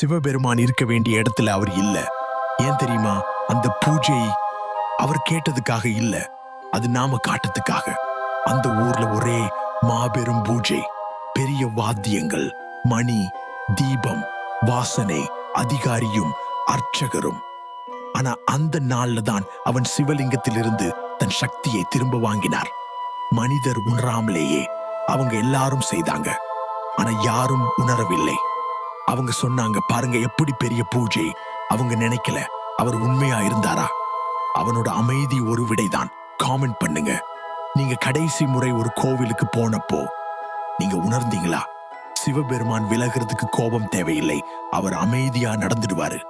சிவபெருமான் இருக்க வேண்டிய இடத்துல அவர் இல்ல. ஏன் தெரியுமா? அந்த பூஜை அவர் கேட்டதுக்காக இல்ல. அது நாம காட்டத்துக்காக. அந்த ஊர்ல ஒரே மாபெரும் பூஜை. பெரிய வாத்தியங்கள் மணி தீபம் வாசனை அதிகாரியும் அர்ச்சகரும். ஆனா அந்த நாள்ல தான் அவன் சிவலிங்கத்திலிருந்து தன் சக்தியை திரும்ப வாங்கினார். மனிதர் உணராமலேயே அவங்க எல்லாரும் செய்தாங்க. ஆனா யாரும் உணரவில்லை. அவங்க சொன்னாங்க பாருங்க எப்படி பெரிய பூஜை. அவங்க நினைக்கல அவர் உண்மையா இருந்தாரா? அவனோட அமைதி ஒரு விடைதான். காமெண்ட் பண்ணுங்க. நீங்க கடைசி முறை ஒரு கோவிலுக்கு போனப்போ நீங்க உணர்ந்தீங்களா? சிவபெருமான் விலகிறதுக்கு கோபம் தேவையில்லை. அவர் அமைதியா நடந்துடுவாரு.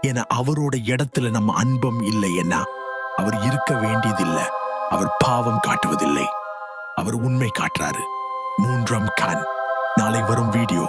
என அவரோட இடத்துல நம்ம அன்பம் இல்லைன்னா அவர் இருக்க வேண்டியதில்லை. அவர் பாவம் காட்டுவதில்லை. அவர் உண்மை காட்டுறாரு. மூன்றாம் கான் நாளை வரும் வீடியோ.